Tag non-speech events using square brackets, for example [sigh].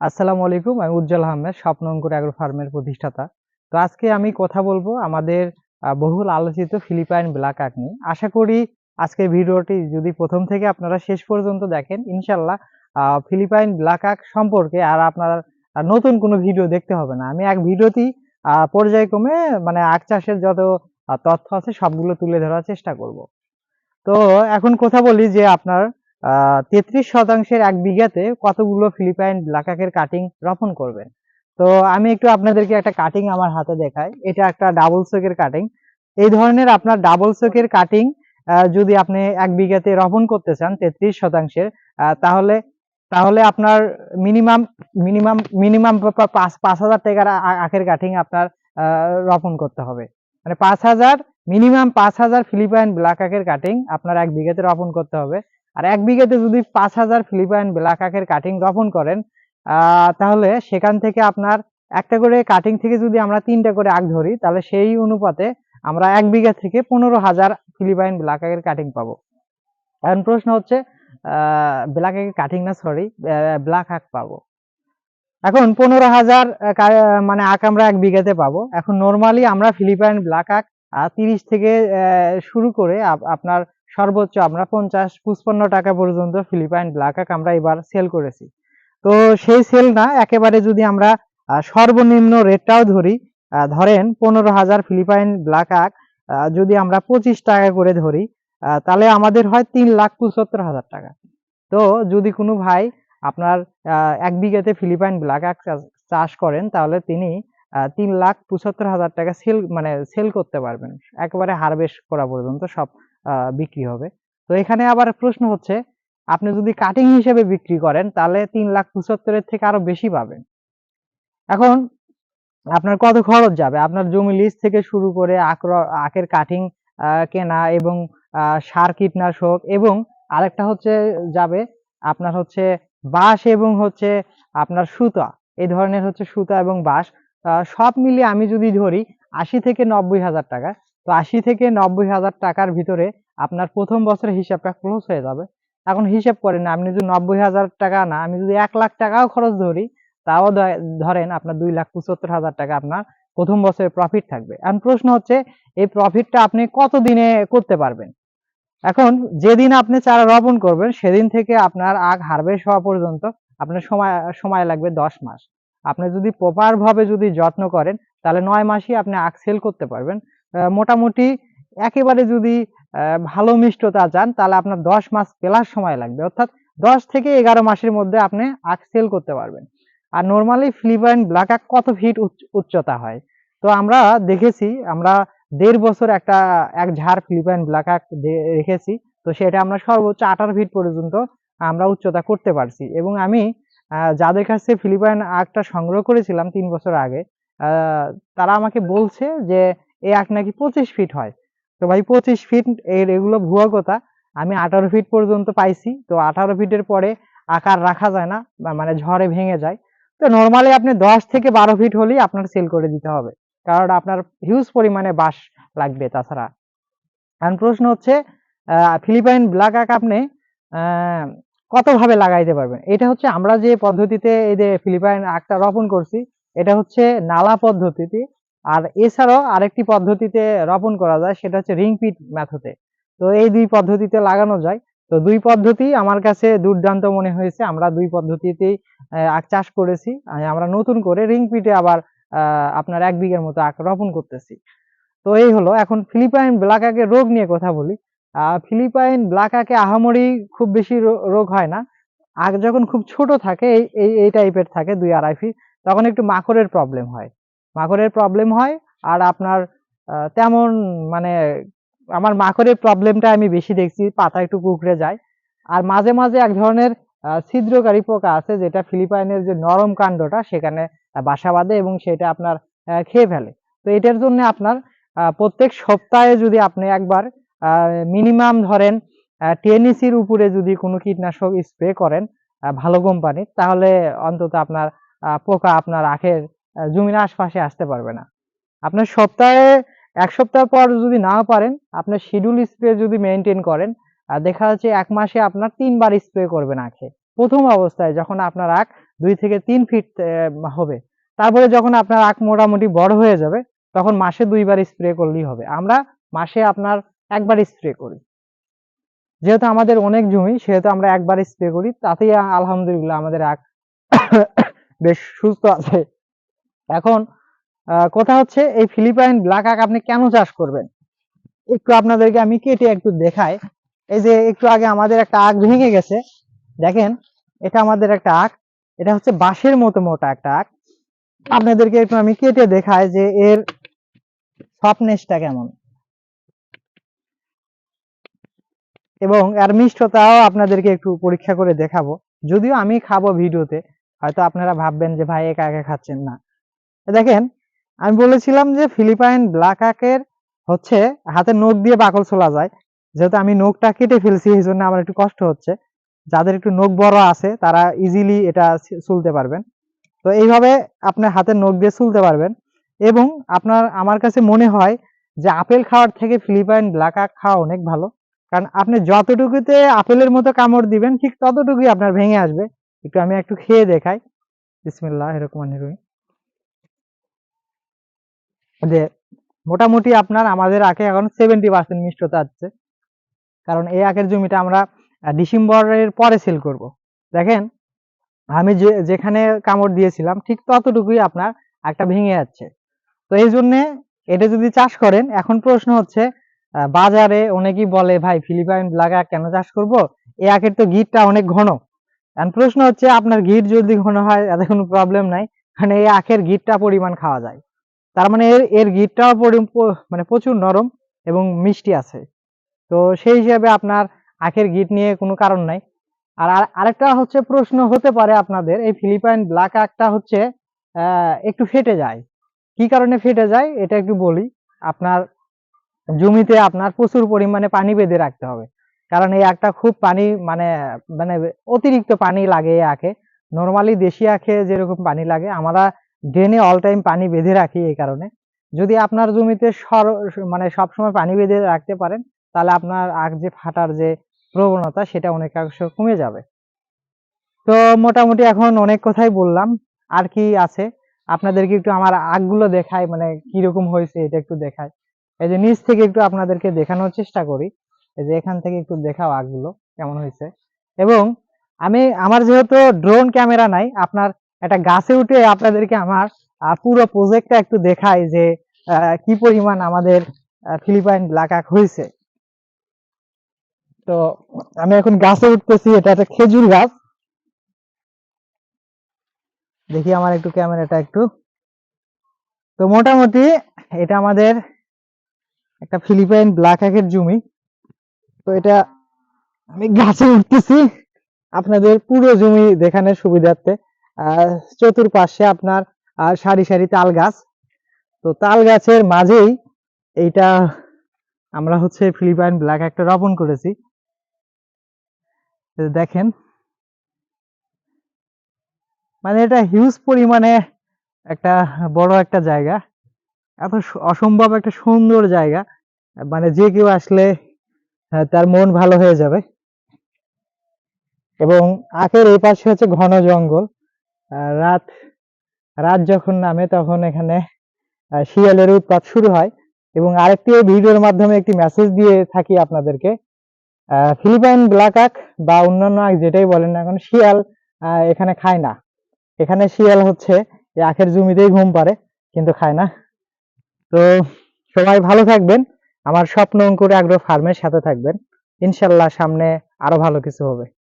আসসালামু আলাইকুম, আমি উজ্জ্বল আহমেদ, স্বপ্নঙ্কুর অ্যাগ্রো ফার্মের প্রতিষ্ঠাতা। তো আজকে আমি কথা বলব আমাদের বহুল আলোচিত ফিলিপাইন ব্ল্যাক আক নিয়ে আশা করি আজকে ভিডিওটি যদি প্রথম থেকে আপনারা শেষ পর্যন্ত দেখেন, ইনশাল্লাহ ফিলিপাইন ব্ল্যাক আক সম্পর্কে আর আপনার নতুন কোনো ভিডিও দেখতে হবে না। আমি এক ভিডিওতেই পর্যায়ক্রমে মানে আখ চাষের যত তথ্য আছে সবগুলো তুলে ধরার চেষ্টা করব। তো এখন কথা বলি যে আপনার তেত্রিশ শতাংশের এক বিঘাতে কতগুলো ফিলিপাইন ব্ল্যাকাকের কাটিং রোপণ করবেন? তো আমি একটু আপনাদেরকে একটা কাটিং আমার হাতে দেখাই। এটা একটা ডাবল চোখের কাটিং এই ধরনের আপনার ডাবল চোখের কাটিং যদি আপনি এক বিঘাতে রোপণ করতে চান তেত্রিশ শতাংশের তাহলে তাহলে আপনার মিনিমাম মিনিমাম মিনিমাম পাঁচ পাঁচ হাজার টাকার আখের কাটিং আপনার রোপণ করতে হবে। মানে পাঁচ হাজার মিনিমাম পাঁচ হাজার ফিলিপাইন ব্ল্যাক আখের কাটিং আপনার এক বিঘাতে রোপণ করতে হবে। আর এক বিঘাতে যদি পাঁচ হাজার ফিলিপাইন ব্ল্যাক আখের কাটিং রোপণ করেন তাহলে সেখান থেকে আপনার একটা করে কাটিং থেকে যদি আমরা তিনটা করে আখ ধরি, তাহলে সেই অনুপাতে আমরা এক বিঘা থেকে পনেরো হাজার ফিলিপাইন ব্ল্যাক আখের কাটিং পাবো। এখন প্রশ্ন হচ্ছে ব্ল্যাক আখের কাটিং না সরি ব্ল্যাক আখ পাবো। এখন পনেরো হাজার মানে আখ আমরা এক বিঘাতে পাবো। এখন নর্মালি আমরা ফিলিপাইন ব্ল্যাক আখ তিরিশ থেকে শুরু করে আপনার সর্বোচ্চ আমরা পঞ্চাশ পঁচপান্ন টাকা পর্যন্ত ফিলিপাইন ব্ল্যাক আখ আমরা এবার সেল করেছি। তো সেই সেল না একেবারে যদি আমরা সর্বনিম্ন রেটটাও ধরি ধরেন পনেরো হাজার ফিলিপাইন ব্ল্যাক আহ, যদি আমরা পঁচিশ টাকা করে ধরি তাহলে আমাদের হয় তিন লাখ পঁচাত্তর হাজার টাকা। তো যদি কোনো ভাই আপনার এক বিঘাতে ফিলিপাইন ব্ল্যাক আখ চাষ- করেন তাহলে তিনি তিন লাখ পঁচাত্তর হাজার টাকা সেল মানে সেল করতে পারবেন। একেবারে হারভেস্ট করা পর্যন্ত সব বিক্রি হবে। তো এখানে আবার প্রশ্ন হচ্ছে, আপনি যদি কাটিং হিসেবে বিক্রি করেন, তাহলে তিন লাখ পঁচাত্তরের থেকে আরও বেশি পাবেন। এখন আপনার কত খরচ যাবে? আপনার জমি লিজ থেকে শুরু করে আখের কাটিং কেনা এবং সার কীটনাশক এবং আরেকটা হচ্ছে যাবে আপনার হচ্ছে বাঁশ এবং হচ্ছে আপনার সুতা। এই ধরনের হচ্ছে সুতা এবং বাঁশ। সব মিলিয়ে আমি যদি ধরি আশি থেকে নব্বই হাজার টাকা। তো আশি থেকে নব্বই হাজার টাকার ভিতরে আপনার প্রথম বছরের হিসাবটা ক্লোজ হয়ে যাবে। এখন হিসাব করেন, আপনি যদি নব্বই হাজার টাকা না, আমি যদি এক লাখ টাকাও খরচ ধরি, তাও ধরেন আপনার দুই লাখ পঁচাত্তর হাজার টাকা আপনার প্রথম বছরে প্রফিট থাকবে। এখন প্রশ্ন হচ্ছে, এই প্রফিটটা আপনি কত দিনে করতে পারবেন? এখন যেদিন আপনি চারা রোপণ করবেন, সেদিন থেকে আপনার আগ হারভেস্ট হওয়া পর্যন্ত আপনার সময় সময় লাগবে দশ মাস। আপনি যদি প্রপার ভাবে যদি যত্ন করেন, তাহলে নয় মাসই আপনি আগ সেল করতে পারবেন। মোটামুটি একেবারে যদি ভালো মিষ্টতা চান, তাহলে আপনার দশ মাস প্লাস সময় লাগবে। অর্থাৎ দশ থেকে এগারো মাসের মধ্যে আপনি আখ সেল করতে পারবেন। আর নর্মালি ফিলিপাইন ব্ল্যাক আখ কত ফিট উচ্চতা হয়? তো আমরা দেখেছি, আমরা দেড় বছর একটা, এক ঝাড় ফিলিপাইন ব্ল্যাক আখ রেখেছি। তো সেটা আমরা সর্বোচ্চ আঠারো ফিট পর্যন্ত আমরা উচ্চতা করতে পারছি। এবং আমি যাদের কাছে ফিলিপাইন আখটা সংগ্রহ করেছিলাম তিন বছর আগে তারা আমাকে বলছে যে এই আখ নাকি পঁচিশ ফিট হয়। তো ভাই, পঁচিশ ফিট এর এগুলো ভুয়া কথা। আমি আঠারো ফিট পর্যন্ত পাইছি, তো আঠারো ফিটের পরে আকার রাখা যায় না মানে ঝড়ে ভেঙে যায়। তো নর্মালি আপনি দশ থেকে বারো ফিট হলেই আপনার সেল করে দিতে হবে, কারণ আপনার হিউজ পরিমাণে বাঁশ লাগবে তাছাড়া। এখন প্রশ্ন হচ্ছে ফিলিপাইন ব্ল্যাক আখ আপনি কতভাবে লাগাইতে পারবেন? এটা হচ্ছে আমরা যে পদ্ধতিতে এই যে ফিলিপাইন আখটা রোপণ করছি, এটা হচ্ছে নালা পদ্ধতিতে আর এছাড়াও আরেকটি পদ্ধতিতে রোপণ করা যায়, সেটা হচ্ছে রিং পিট মেথডে তো এই দুই পদ্ধতিতে লাগানো যায়। তো দুই পদ্ধতি আমার কাছে দুর্দান্ত মনে হয়েছে। আমরা দুই পদ্ধতিতেই আখ চাষ করেছি। আমরা নতুন করে রিং পিটে আবার আপনার এক বিঘের মতো আখ রোপণ করতেছি। তো এই হলো। এখন ফিলিপাইন ব্ল্যাক আখের রোগ নিয়ে কথা বলি। ফিলিপাইন ব্ল্যাক আখে আহামরি খুব বেশি রোগ হয় না। আখ যখন খুব ছোট থাকে, এই এই টাইপের থাকে দুই আড়াই ফিট তখন একটু মাকড়ের প্রবলেম হয়। মাকড়ের প্রবলেম হয় আর আপনার তেমন মানে আমার মাকড়ের প্রবলেমটা আমি বেশি দেখছি, পাতা একটু কুকড়ে যায়। আর মাঝে মাঝে এক ধরনের ছিদ্রকারী পোকা আছে যেটা ফিলিপাইনের যে নরম কাণ্ডটা সেখানে বাসা বাঁধে এবং সেটা আপনার খেয়ে ফেলে। তো এটার জন্য আপনার প্রত্যেক সপ্তাহে যদি আপনি একবার মিনিমাম ধরেন টেনিসির উপরে যদি কোনো কীটনাশক স্প্রে করেন ভালো কোম্পানির তাহলে অন্তত আপনার পোকা আপনার আখের জমির আশপাশে আসতে পারবে না। আপনার সপ্তাহে এক সপ্তাহ পর যদি নাও পারেন, আপনার শিডিউল স্প্রে যদি মেনটেন করেন দেখা যাচ্ছে এক মাসে আপনার তিনবার স্প্রে করবেন আখে প্রথম অবস্থায় যখন আপনার আখ দুই থেকে তিন ফিট হবে, তারপরে যখন আপনার আখ মোটামুটি বড় হয়ে যাবে, তখন মাসে দুইবার স্প্রে করলেই হবে। আমরা মাসে আপনার একবার স্প্রে করি। যেহেতু আমাদের অনেক জমি, সেহেতু আমরা একবার স্প্রে করি, তাতেই আলহামদুলিল্লাহ আমাদের আখ [coughs] বেশ সুস্থ আছে। এখন কথা হচ্ছে এই ফিলিপাইন ব্ল্যাক আখ আপনি কেন চাষ করবেন? একটু আপনাদেরকে আমি কেটে একটু দেখাই। এই যে একটু আগে আমাদের একটা আখ ভেঙে গেছে। দেখেন, এটা আমাদের একটা আখ এটা হচ্ছে বাঁশের মতো মোটা একটা আখ আপনাদেরকে একটু আমি কেটে দেখাই যে এর সফটনেসটা কেমন। এবং এর মিষ্টতাও আপনাদেরকে একটু পরীক্ষা করে দেখাবো। যদিও আমি খাব ভিডিওতে, হয়তো আপনারা ভাববেন যে ভাই একা একা খাচ্ছেন না। দেখেন, আমি বলেছিলাম যে ফিলিপাইন ব্ল্যাক আকের হচ্ছে হাতে নখ দিয়ে বাকল ছোলা যায়। যেহেতু আমি নখটা কেটে ফেলছি, এই জন্য আমার একটু কষ্ট হচ্ছে। যাদের একটু নখ বড় আছে, তারা ইজিলি এটা ছুলতে পারবেন। তো এইভাবে আপনার হাতের নখ দিয়ে ছুলতে পারবেন। এবং আপনার, আমার কাছে মনে হয় যে আপেল খাওয়ার থেকে ফিলিপাইন ব্ল্যাক আক খাওয়া অনেক ভালো। কারণ আপনি যতটুকুতে আপেলের মতো কামড় দিবেন, ঠিক ততটুকুই আপনার ভেঙে আসবে। একটু আমি একটু খেয়ে দেখাই। বিসমিল্লাহ এরকম যে মোটামুটি আপনার আমাদের আখে এখন সেভেন্টি পার্সেন্ট মিষ্টতা আছে। কারণ এই আখের জমিটা আমরা ডিসেম্বরের পরে সেল করব। দেখেন, আমি যে, যেখানে কামড় দিয়েছিলাম, ঠিক ততটুকুই আপনার একটা ভেঙে যাচ্ছে। তো এই জন্য এটা যদি চাষ করেন, এখন প্রশ্ন হচ্ছে বাজারে অনেকেই বলে, ভাই ফিলিপাইন লাগা কেন চাষ করব? এই আখের তো গিটটা অনেক ঘন। এখন প্রশ্ন হচ্ছে, আপনার গিট যদি ঘন হয় এতে কোনো প্রবলেম নাই? কারণ এই আখের গিটটা পরিমাণ খাওয়া যায়। তার মানে এর এর গিটটাও মানে প্রচুর নরম এবং মিষ্টি আছে। তো সেই হিসাবে আপনার আখের গিট নিয়ে কোনো কারণ নাই। আর আর- আরেকটা হচ্ছে প্রশ্ন হতে পারে আপনাদের, এই ফিলিপাইন ব্ল্যাক আখটা হচ্ছে একটু ফেটে যায়। কি কারণে ফেটে যায়? এটা একটু বলি। আপনার জমিতে আপনার প্রচুর পরিমাণে পানি বেঁধে রাখতে হবে। কারণ এই আখটা খুব পানি মানে মানে অতিরিক্ত পানি লাগে এই আখে। নর্মালি দেশি আখে যেরকম পানি লাগে, আমরা ড্রেনে অল টাইম পানি বেঁধে রাখি এই কারণে। যদি আপনার জমিতে সর মানে সবসময় পানি বেঁধে রাখতে পারেন, তাহলে আপনার আগ যে ফাটার যে প্রবণতা, সেটা অনেকাংশ কমে যাবে। তো মোটামুটি এখন অনেক কথাই বললাম। আর কি আছে? আপনাদেরকে একটু আমার আগগুলো দেখাই মানে কীরকম হয়েছে এটা একটু দেখাই। এই যে নিচ থেকে একটু আপনাদেরকে দেখানোর চেষ্টা করি। এই যে এখান থেকে একটু দেখাও আগগুলো কেমন হয়েছে। এবং আমি, আমার যেহেতু ড্রোন ক্যামেরা নাই, আপনার একটা গাছে উঠে আপনাদেরকে আমার পুরো প্রজেক্টটা একটু দেখাই যে কি পরিমাণ আমাদের ফিলিপাইন ব্ল্যাক আখ হয়েছে। তো আমি এখন গাছে উঠতেছি, এটা একটা খেজুর গাছ। দেখি আমার একটু ক্যামেরাটা একটু। তো মোটামুটি এটা আমাদের একটা ফিলিপাইন ব্ল্যাক আখের জমি। তো এটা আমি গাছে উঠতেছি। আপনাদের পুরো জমি দেখানোর সুবিধার্থে। চতুর্পাশে আপনার সারি সারি তাল গাছ। তো তাল গাছের মাঝেই এইটা আমরা হচ্ছে ফিলিপাইন ব্ল্যাক একটা রোপণ করেছি। দেখেন মানে এটা হিউজ পরিমাণে একটা বড় একটা জায়গা। এত অসম্ভব একটা সুন্দর জায়গা। মানে যে কেউ আসলে আহ, তার মন ভালো হয়ে যাবে। এবং আখের এই পাশে হচ্ছে ঘন জঙ্গল। রাত রাত যখন নামে তখন এখানে শিয়ালের উৎপাত শুরু হয় এবং আরেকটি ভিডিওর মাধ্যমে একটি মেসেজ দিয়ে থাকি আপনাদেরকে। ফিলিপাইন ব্ল্যাক আখ বা অন্যান্য আখ যেটাই বলেন না এখন শিয়াল এখানে খায় না। এখানে শিয়াল হচ্ছে আখের জমিতেই ঘুম পারে কিন্তু খায় না। তো সবাই ভালো থাকবেন। আমার স্বপ্ন অঙ্কুরে আগ্রহ ফার্মের সাথে থাকবেন। ইনশাল্লাহ সামনে আরও ভালো কিছু হবে।